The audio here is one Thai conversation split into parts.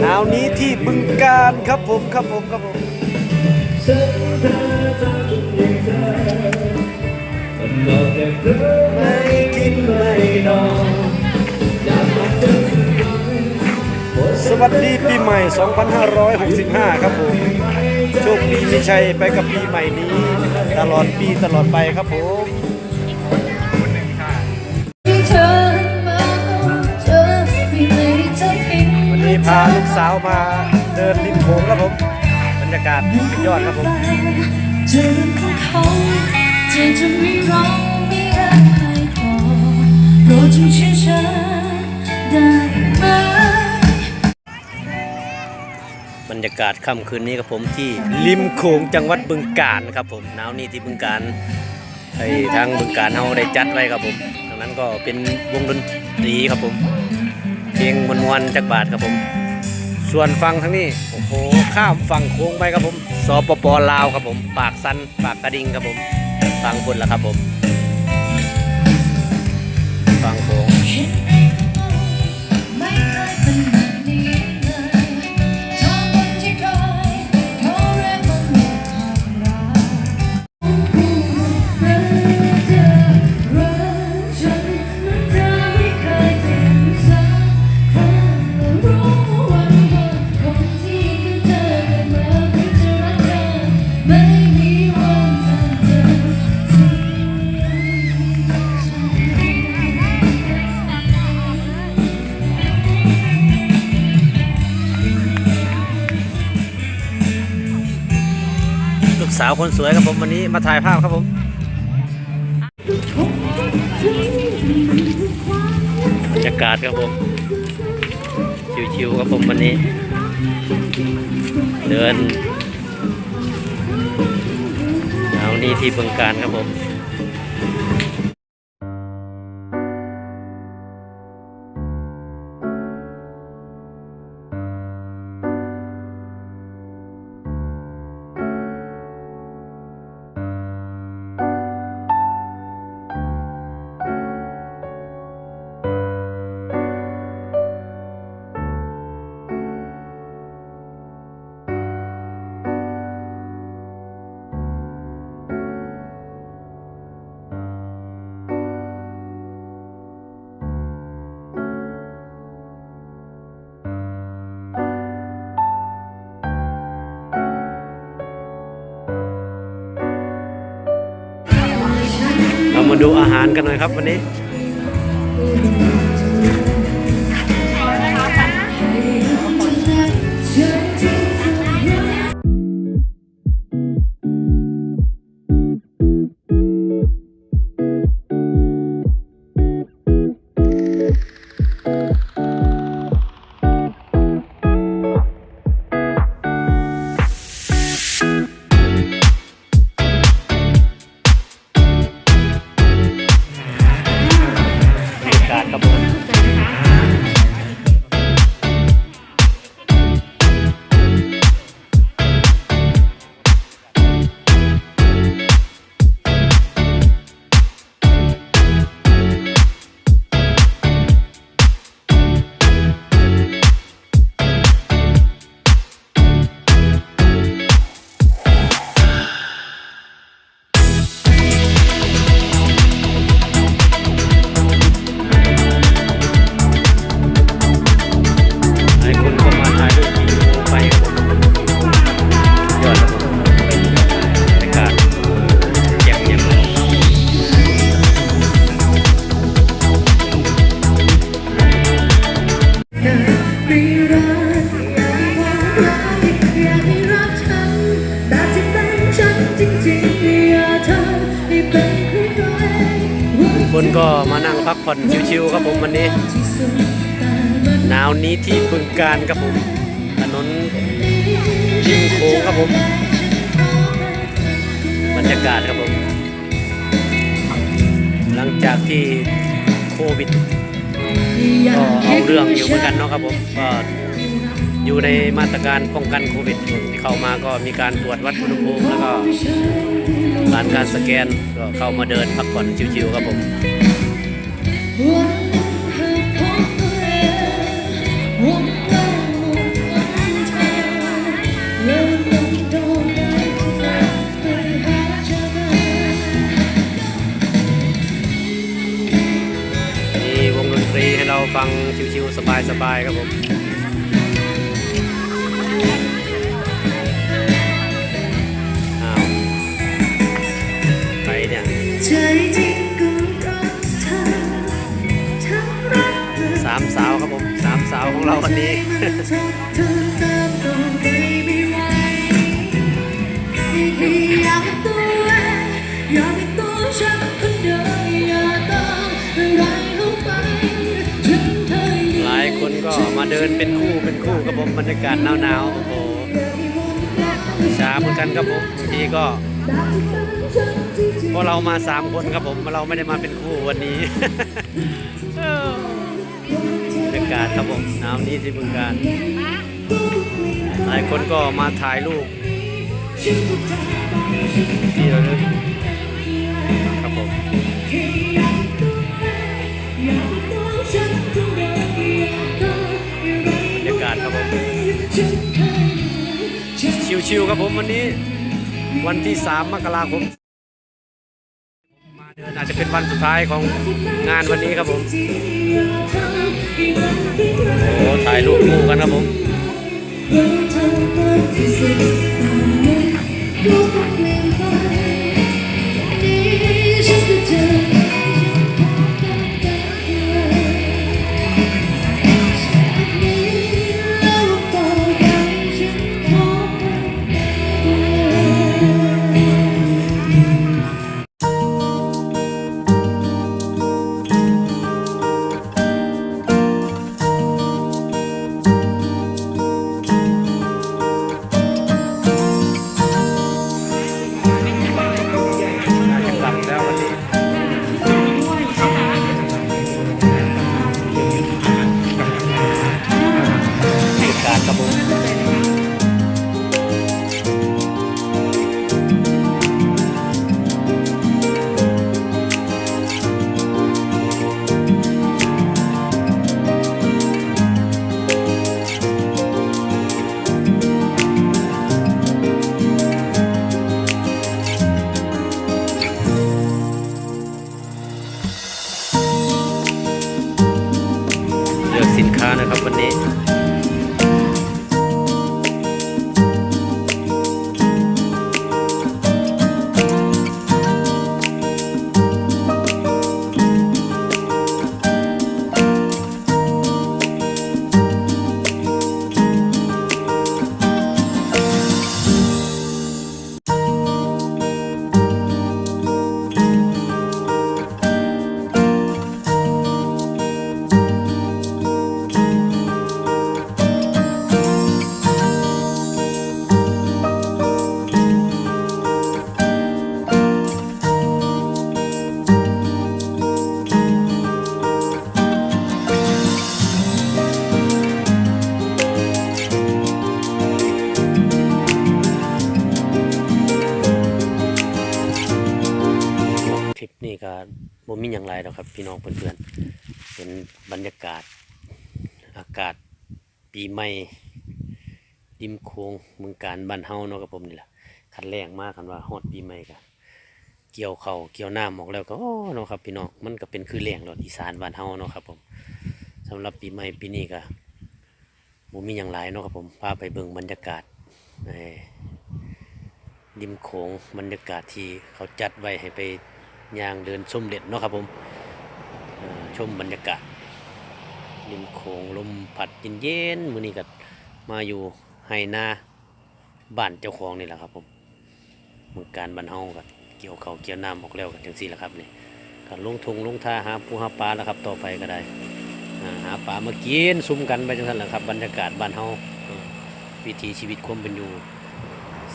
หนาวนี้ที่บึงการครับผมครับผมครับผมไม่กินไม่นอนสวัสดีปีใหม่ 2565 ครับผม โชคดีมีชัยไปกับปีใหม่นี้ ตลอดปีตลอดไปครับผม พาลูกสาวมาเดินริมโขงครับผมบรรยากาศสุดยอดครับผมเจของเขาเจจะไม่ร้องไม่รักใครพอโปรดจงเชื่อฉันได้ไหมบรรยากาศค่ำคืนนี้ครับผมที่ริมโขงจังหวัดบึงกาฬครับผมหนาวนี้ที่บึงกาฬไอ้ทางบึงกาฬเฮาได้จัดไว้ครับผมดังนั้นก็เป็นวงดนตรีครับผม เพลงมวนๆจักบาทครับผม ส่วนฟังทั้งนี้ โอ้โห ข้ามฝั่งโค้งไปครับผมสปปลาวครับผม ปากสันปากกระดิ่งครับผม ฟังคนละครับผม ฟังโค้งาวคนสวยครับผมวันนี้มาถ่ายภาพครับผมบรรยากาศครับผมชิวๆครับผมวันนี้ เดินเอานี่ที่บึงการครับผม ดูอาหารกันหน่อยครับวันนี้ ก็มานั่งพักผ่อนชิวๆครับผมวันนี้ หนาวนี้ที่บึงการครับผมถนนริมโค้งครับผมบรรยากาศครับผม หลังจากที่โควิดก็เอาเรื่องอยู่เหมือนกันเนาะครับผมก็อยู่ในมาตรการป้องกันโควิดที่เข้ามาก็มีการตรวจวัดอุณหภูมิแล้วก็ผ่านการสแกนก็เข้ามาเดินพักผ่อนชิวๆครับผม ออยู่หลายคนก็มาเดินเป็นคู่เป็นคู่ครับผมบรรยากาศหนาวๆโอ้โหช้าเหมือนกันครับผมบางทีก็เพราะเรามาสามคนครับผมเราไม่ได้มาเป็นคู่วันนี้ากาศครับผมนาวนี้ที่บึงการ หลายคนก็มาถ่ายรูปที่เระลึกครับผมบรรยากาศครับผม ชิวๆครับผมวันนี้ วันที่ 3 มกราคม อาจจะเป็นวันสุดท้ายของงานวันนี้ครับผมโอ้ถ่ายรูปคู่กันครับผม มีอย่างไรหรอกครับ พี่น้องเพื่อนๆเป็นบรรยากาศ อากาศปีใหม่ริมโคงเมืองการบ้านเฮาเนาะครับผมนี่แหละคันแรงมากคันว่าฮอดปีใหม่ก็เกี่ยวเขาเกี่ยวหน้ำออกแล้วก็โอ้เนาะครับ พี่น้องมันก็เป็นคือแรงรถอีสานบ้านเฮาเนาะครับ ผมสำหรับปีใหม่ปีนี้ก็บ่มีอย่างไรเนาะครับผมพาไปเบิ่งบรรยากาศเอ่อริมโขงบรรยากาศที่เขาจัดไว้ให้ไปย่างเดินชมเด็ดเนาะครับผม ชมบรรยากาศริมโขงลมพัดเย็นๆมื้อนี้ก็มาอยู่ไฮนาบ้านเจ้าของนี่แหละครับผมเมืองการบ้านเฮาก็เกี่ยวเขาเกี่ยวน้ำออกแล้วกันจังซี่แหละครับนี่กก็ลงทงลงท่าหาปูหาปลาแล้วครับต่อไปก็ได้หาปลามากินซุ่มกันไปจังซั่นแหละครับบรรยากาศบ้านเฮาวิถีชีวิตความเป็นอยู่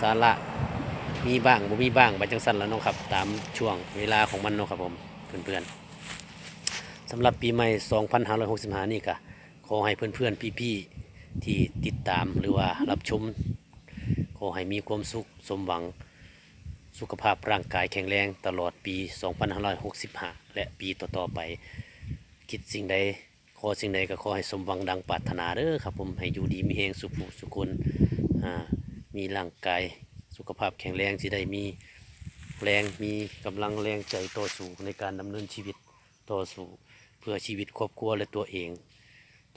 สาระมีบ้างบ่มีบ้างไปจังซั่นแล้วเนาะครับ ตามช่วงเวลาของมันเนาะครับผมเพื่อนๆ สำหรับปีใหม่ 2565 นี่ก็ขอให้เพื่อนๆ พี่ๆ ที่ติดตามหรือว่ารับชม ขอให้มีความสุขสมหวังสุขภาพร่างกายแข็งแรงตลอดปี 2565 และปีต่อๆไป คิดสิ่งใดขอสิ่งใดก็ขอให้สมหวังดังปรารถนาเด้อครับผมให้อยู่ดีมีแหงสุขภูสุขคนอ่ามีร่างกายสุขภาพแข็งแรงสิได้มีแรงมีกำลังแรงใจต่อสู้ในการดำเนินชีวิตต่อสู้ เพื่อชีวิตครอบครัวและตัวเอง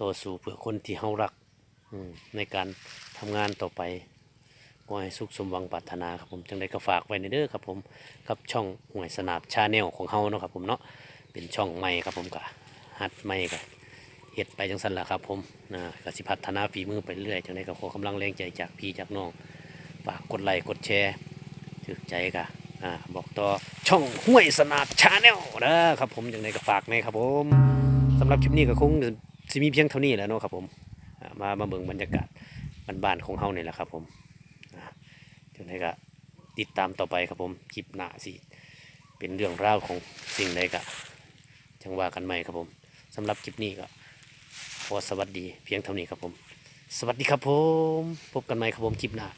ต่อสู้เพื่อคนที่เฮารักในการทำงานต่อไปขอให้สุขสมหวังปรารถนาครับผมจังไดก็ฝากไว้ในเด้อครับผมกับช่องหวยสนาบชาแนลของเฮาเนาะครับผมเนาะเป็นช่องใหม่ครับผมก็หัดใหม่ก็เฮ็ดไปจังซั่นละครับผมนะกสิพัฒนาฝีมือไปเรื่อยจังไดก็ขอกำลังแรงใจจากพี่จากน้องฝากกดไลค์กดแชร์ถึกใจก็ อ่าบอกต่อช่องห้วยสนาบชาแนลนะครับผมจังไดก็ฝากแม่ครับผมสำหรับคลิปนี้ก็คงสิมีเพียงเท่านี้แล้วเนาะครับผมอ่ามามาเบิ่งบรรยากาศบ้านๆของเฮาเนี่ยแหละครับผมจังไดก็ติดตามต่อไปครับผมคลิปหน้าสิเป็นเรื่องราวของสิ่งใดก็จังว่ากันใหม่ครับผมสำหรับคลิปนี้ก็ขอสวัสดีเพียงเท่านี้ครับผม สวัสดีครับผม พบกันใหม่ครับผมคลิปหน้า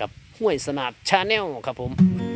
กับห้วยสนาดชาแนลครับผม